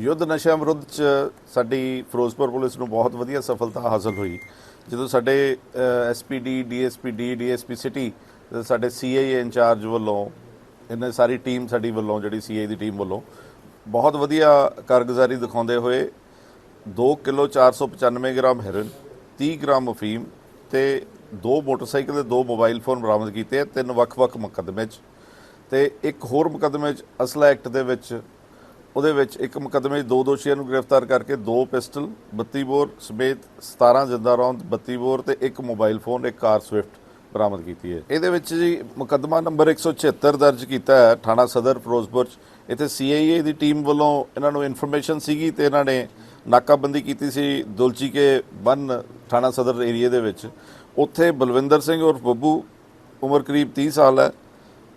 ਯੁੱਧ ਨਸ਼ਿਆਂ ਵਿਰੁੱਧ ਚ ਸਾਡੀ ਫਿਰੋਜ਼ਪੁਰ ਪੁਲਿਸ ਨੂੰ ਬਹੁਤ ਵਧੀਆ ਸਫਲਤਾ ਹਾਸਲ ਹੋਈ। ਜਦੋਂ ਸਾਡੇ ਐਸਪੀਡੀ ਡੀਐਸਪੀਡੀ ਡੀਐਸਪੀ ਸਿਟੀ ਤੇ ਸਾਡੇ ਸੀਆਈ ਇੰਚਾਰਜ ਵੱਲੋਂ, ਇਹਨਾਂ ਸਾਰੀ ਟੀਮ ਸਾਡੀ ਵੱਲੋਂ, ਜਿਹੜੀ ਸੀਆਈ ਦੀ ਟੀਮ ਵੱਲੋਂ ਬਹੁਤ ਵਧੀਆ ਕਾਰਗੁਜ਼ਾਰੀ ਦਿਖਾਉਂਦੇ ਹੋਏ 2 ਕਿਲੋ 495 ਗ੍ਰਾਮ ਹੈਰੋਇਨ 30 ਗ੍ਰਾਮ ਅਫੀਮ ਤੇ ਦੋ ਮੋਟਰਸਾਈਕਲ ਤੇ ਦੋ ਮੋਬਾਈਲ ਫੋਨ ਬਰਾਮਦ ਕੀਤੇ ਤਿੰਨ ਵੱਖ-ਵੱਖ ਮੁਕੱਦਮੇ 'ਚ। ਤੇ ਇੱਕ ਹੋਰ ਮੁਕੱਦਮੇ 'ਚ ਅਸਲਾ ਐਕਟ ਦੇ ਵਿੱਚ ਉਹਦੇ ਵਿੱਚ ਇੱਕ ਮੁਕੱਦਮੇ 'ਚ ਦੋ ਦੋਸ਼ੀਆਂ ਨੂੰ ਗ੍ਰਿਫਤਾਰ ਕਰਕੇ ਦੋ ਪਿਸਟਲ 32 ਬੋਰ ਸਮੇਤ 17 ਜਿੰਦਾ ਰੌਂਦ 32 ਬੋਰ ਤੇ ਇੱਕ ਮੋਬਾਈਲ ਫੋਨ, ਇੱਕ ਕਾਰ ਸਵਿਫਟ ਬਰਾਮਦ ਕੀਤੀ ਹੈ। ਇਹਦੇ ਵਿੱਚ ਜੀ ਮੁਕੱਦਮਾ ਨੰਬਰ 176 ਦਰਜ ਕੀਤਾ ਹੈ, ਥਾਣਾ ਸਦਰ, ਫਿਰੋਜ਼ਪੁਰ 'ਚ। ਇੱਥੇ ਸੀਆਈਏ ਦੀ ਟੀਮ ਵੱਲੋਂ ਇਹਨਾਂ ਨੂੰ ਇਨਫੋਰਮੇਸ਼ਨ ਸੀਗੀ ਤੇ ਇਹਨਾਂ ਨੇ ਨਾਕਾਬੰਦੀ ਕੀਤੀ ਸੀ ਦੁਲਚੀ ਕੇ ਬੰਨ ਥਾਣਾ ਸਦਰ ਏਰੀਆ ਦੇ ਵਿੱਚ। ਉੱਥੇ ਬਲਵਿੰਦਰ ਸਿੰਘ ਉਰਫ ਬੱਬੂ, ਉਮਰ ਕਰੀਬ 30 ਸਾਲ ਹੈ।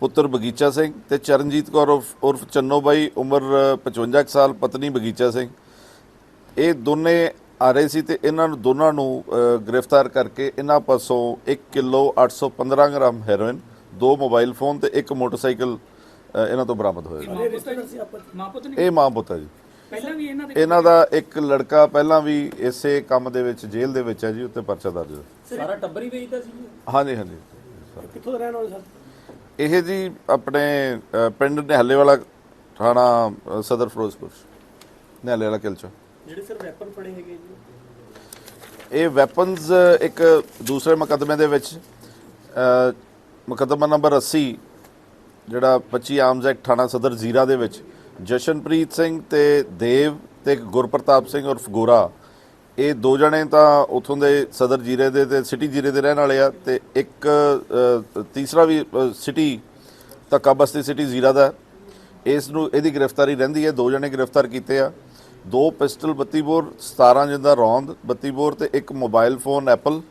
ਪੁੱਤਰ ਬਗੀਚਾ ਸਿੰਘ ਤੇ ਚਰਨਜੀਤ ਕੌਰ ਉਰਫ- ਉਰਫ ਚੰਨੋ ਬਾਈ ਉਮਰ 55 ਕੁ ਸਾਲ ਪਤਨੀ ਬਗੀਚਾ ਸਿੰਘ। ਇਹ ਦੋਨੇ ਆ ਰਹੇ ਸੀ ਤੇ ਇਹਨਾਂ ਨੂੰ ਦੋਨਾਂ ਨੂੰ ਗ੍ਰਿਫਤਾਰ ਕਰਕੇ ਇਹਨਾਂ ਪਾਸੋਂ 1 ਕਿਲੋ 815 ਗ੍ਰਾਮ ਹੈਰੋਇਨ ਦੋ ਮੋਬਾਈਲ ਫੋਨ ਤੇ ਇੱਕ ਮੋਟਰਸਾਈਕਲ ਇਹਨਾਂ ਤੋਂ ਬਰਾਮਦ ਹੋਇਆ ਇਹ ਮਾਂ ਪੁੱਤ ਹੈ ਜੀ। ਪਹਿਲਾਂ ਵੀ ਇਹਨਾਂ ਦੇ ਇਹਨਾਂ ਦਾ ਇੱਕ ਲੜਕਾ ਪਹਿਲਾਂ ਵੀ ਇਸੇ ਕੰਮ ਦੇ ਵਿੱਚ ਜੇਲ੍ਹ ਦੇ ਵਿੱਚ ਹੈ ਜੀ ਉੱਤੇ ਪਰਚਾ ਦਰਜ ਸਾਰਾ ਟੱਬਰ ਹੀ ਵੇਚਦਾ ਸੀ ਹਾਂਜੀ ਹਾਂਜੀ। ਕਿੱਥੋਂ ਦੇ ਰਹਿਣ ਵਾਲੇ ਸਰ ਇਹ ਜੀ ਆਪਣੇ ਪਿੰਡ ਨਿਹਾਲੇ ਵਾਲਾ ਥਾਣਾ ਸਦਰ ਫਿਰੋਜ਼ਪੁਰ ਨਿਹਾਲੇ ਵਾਲਾ ਕਿਲਚਾ ਜਿਹੜੇ ਸਰ ਵੈਪਨ ਫੜੇ ਹੈਗੇ ਜੀ? ਇਹ ਵੈਪਨਸ ਇੱਕ ਦੂਸਰੇ ਮੁਕੱਦਮੇ ਦੇ ਵਿੱਚ ਮੁਕੱਦਮਾ ਨੰਬਰ 80 ਜਿਹੜਾ 25 ਆਰਮਸ ਐਕਟ ਥਾਣਾ ਸਦਰ ਜ਼ੀਰਾ ਦੇ ਵਿੱਚ ਜਸ਼ਨਪ੍ਰੀਤ ਸਿੰਘ ਤੇ ਦੇਵ ਤੇ ਗੁਰਪ੍ਰਤਾਪ ਸਿੰਘ ਉਰਫ ਗੋਰਾ ਇਹ ਦੋ ਜਣੇ ਤਾਂ ਉਥੋਂ ਦੇ ਸਦਰ ਜੀਰੇ ਦੇ ਤੇ ਸਿਟੀ ਜੀਰੇ ਦੇ ਰਹਿਣ ਵਾਲੇ ਆ ਤੇ ਇੱਕ ਤੀਸਰਾ ਵੀ ਸਿਟੀ, ਧੱਕਾ ਬਸਤੀ ਸਿਟੀ ਜ਼ੀਰਾ ਦਾ। ਇਸ ਨੂੰ, ਇਹਦੀ ਗ੍ਰਿਫਤਾਰੀ ਰਹਿੰਦੀ ਹੈ, ਦੋ ਜਣੇ ਗ੍ਰਿਫਤਾਰ ਕੀਤੇ ਆ। ਦੋ ਪਿਸਟਲ 32 ਬੋਰ 17 ਜਿੰਦਾ ਰੌਂਦ 32 ਬੋਰ ਤੇ ਇੱਕ ਮੋਬਾਈਲ ਫੋਨ ਐਪਲ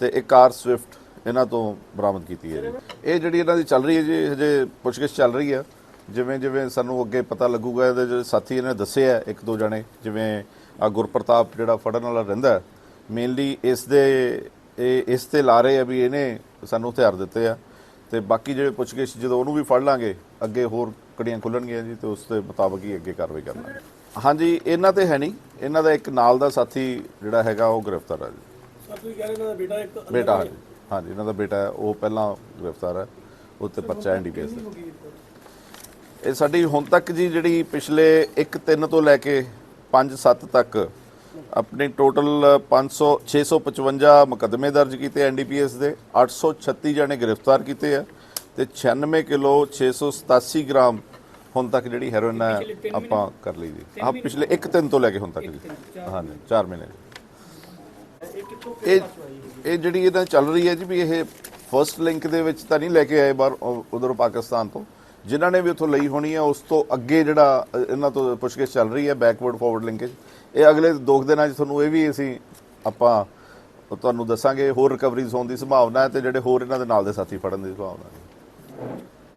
ਤੇ ਇੱਕ ਕਾਰ ਸਵਿਫਟ ਇਹਨਾਂ ਤੋਂ ਬਰਾਮਦ ਕੀਤੀ ਹੈ ਜੀ। ਇਹ ਜਿਹੜੀ ਇਹਨਾਂ ਦੀ ਚੱਲ ਰਹੀ ਹੈ ਜੀ ਹਜੇ ਪੁੱਛਗਿੱਛ ਚੱਲ ਰਹੀ ਹੈ ਜਿਵੇਂ ਜਿਵੇਂ ਸਾਨੂੰ ਅੱਗੇ ਪਤਾ ਲੱਗੂਗਾ, ਇਹਦੇ ਜਿਹੜੇ ਸਾਥੀ ਇਹਨੇ ਦੱਸੇ ਆ, ਇੱਕ ਦੋ ਜਣੇ, ਜਿਵੇਂ ਆ ਗੁਰਪ੍ਰਤਾਪ ਜਿਹੜਾ ਫੜਨ ਵਾਲਾ ਰਹਿੰਦਾ ਮੇਨਲੀ ਇਸ ਦੇ ਇਹ ਇਸ ਤੇ ਲਾ ਰਹੇ ਆ ਵੀ ਇਹਨੇ ਸਾਨੂੰ ਹਥਿਆਰ ਦਿੱਤੇ ਆ। ਤੇ ਬਾਕੀ ਜਿਹੜੇ ਪੁੱਛਗਿੱਛ ਜਦੋਂ ਉਹਨੂੰ ਵੀ ਫੜ ਲਾਂਗੇ ਅੱਗੇ ਹੋਰ ਕੜੀਆਂ ਖੁੱਲਣਗੀਆਂ ਜੀ ਤੇ ਉਸ ਦੇ ਮੁਤਾਬਕ ਹੀ ਅੱਗੇ ਕਾਰਵਾਈ ਕਰਨਾ ਹਾਂਜੀ ਇਹਨਾਂ ਤੇ ਹੈ ਨਹੀਂ। ਇਹਨਾਂ ਦਾ ਇੱਕ ਨਾਲ ਦਾ ਸਾਥੀ ਜਿਹੜਾ ਹੈਗਾ ਉਹ ਗ੍ਰਿਫਤਾਰ ਹੈ ਜੀ। ਸਰ ਤੁਸੀਂ ਕਹਿ ਰਹੇ ਇਹਨਾਂ ਦਾ ਬੇਟਾ ਇੱਕ ਬੇਟਾ ਹਾਂਜੀ ਹਾਂਜੀ ਇਹਨਾਂ ਦਾ ਬੇਟਾ ਹੈ ਉਹ ਪਹਿਲਾਂ ਗ੍ਰਿਫਤਾਰ ਹੈ ਉਹ ਤੇ ਪਰਚਾ ਐਨਡੀਪੀਐਸ ਦਾ ਇਹ ਸਾਡੀ ਹੁਣ ਤੱਕ ਜੀ ਜਿਹੜੀ ਪਿਛਲੇ 1-3 ਤੋਂ ਲੈ ਕੇ 5-7 ਤੱਕ ਆਪਣੀ ਟੋਟਲ 500 655 ਮੁਕੱਦਮੇ ਦਰਜ ਕੀਤੇ ਐਨਡੀਪੀਐਸ ਦੇ 836 ਜਣੇ ਗ੍ਰਿਫਤਾਰ ਕੀਤੇ ਆ ਤੇ 96 ਕਿਲੋ 687 ਗ੍ਰਾਮ ਹੁਣ ਤੱਕ ਜਿਹੜੀ ਹੈਰੋਇਨ ਆਪਾਂ ਕਰ ਲਈ ਜੀ। ਹਾਂ ਪਿਛਲੇ 1-3 ਤੋਂ ਲੈ ਕੇ ਹੁਣ ਤੱਕ ਜੀ। ਹਾਂਜੀ 4 ਮਹੀਨੇ। ਇਹ ਇਹ ਜਿਹੜੀ ਇਹਨਾਂ ਦੀ ਚੱਲ ਰਹੀ ਹੈ ਜੀ ਵੀ ਇਹ ਫਰਸਟ ਲਿੰਕ ਦੇ ਵਿੱਚ ਤਾਂ ਨਹੀਂ ਲੈ ਕੇ ਆਏ ਬਾਹਰ ਉਧਰ ਪਾਕਿਸਤਾਨ ਤੋਂ। ਜਿਨ੍ਹਾਂ ਨੇ ਵੀ ਉੱਥੋਂ ਲਈ ਹੋਣੀ ਹੈ, ਉਸ ਤੋਂ ਅੱਗੇ ਜਿਹੜਾ ਇਹਨਾਂ ਤੋਂ ਪੁੱਛਗਿੱਛ ਚੱਲ ਰਹੀ ਹੈ ਬੈਕਵਰਡ ਫਾਰਵਰਡ ਲਿੰਕੇਜ ਇਹ ਅਗਲੇ ਦੋ ਕੁ ਦਿਨਾਂ 'ਚ ਤੁਹਾਨੂੰ ਇਹ ਵੀ ਅਸੀਂ, ਆਪਾਂ ਤੁਹਾਨੂੰ ਦੱਸਾਂਗੇ ਹੋਰ ਰਿਕਵਰੀਜ਼ ਹੋਣ ਦੀ ਸੰਭਾਵਨਾ ਹੈ ਤੇ ਜਿਹੜੇ ਹੋਰ ਇਹਨਾਂ ਦੇ ਨਾਲ ਦੇ ਸਾਥੀ ਫੜਨ ਦੀ ਸੰਭਾਵਨਾ ਹੈ।